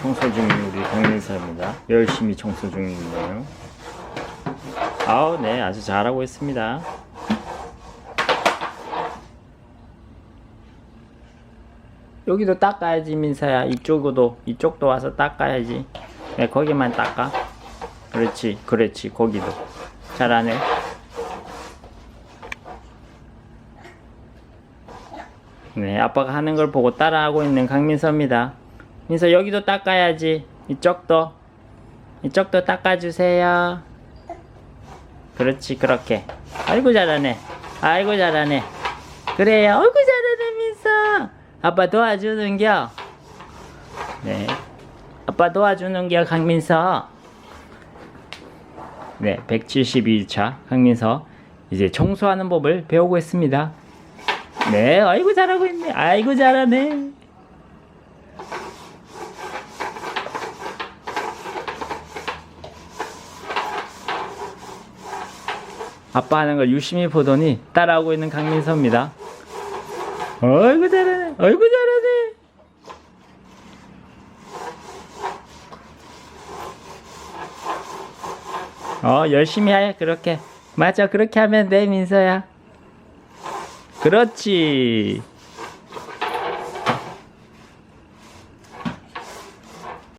청소 중인 우리 강민서입니다. 열심히 청소 중이네요. 아우, 네, 아주 잘하고 있습니다. 여기도 닦아야지, 민서야. 이쪽도, 이쪽도 와서 닦아야지. 네, 거기만 닦아. 그렇지, 그렇지, 거기도. 잘하네. 네, 아빠가 하는 걸 보고 따라하고 있는 강민서입니다. 민서 여기도 닦아야지. 이쪽도. 이쪽도 닦아주세요. 그렇지, 그렇게. 아이고, 잘하네. 아이고, 잘하네. 그래요. 아이고, 잘하네, 민서. 아빠 도와주는겨. 네. 아빠 도와주는겨, 강민서. 네, 172차 강민서. 이제 청소하는 법을 배우고 있습니다. 네, 아이고 잘하고 있네. 아이고 잘하네. 아빠 하는 걸 유심히 보더니 따라하고 있는 강민서입니다. 아이고 잘하네. 아이고 잘하네. 어, 열심히 해. 그렇게. 맞아. 그렇게 하면 돼, 민서야. 그렇지.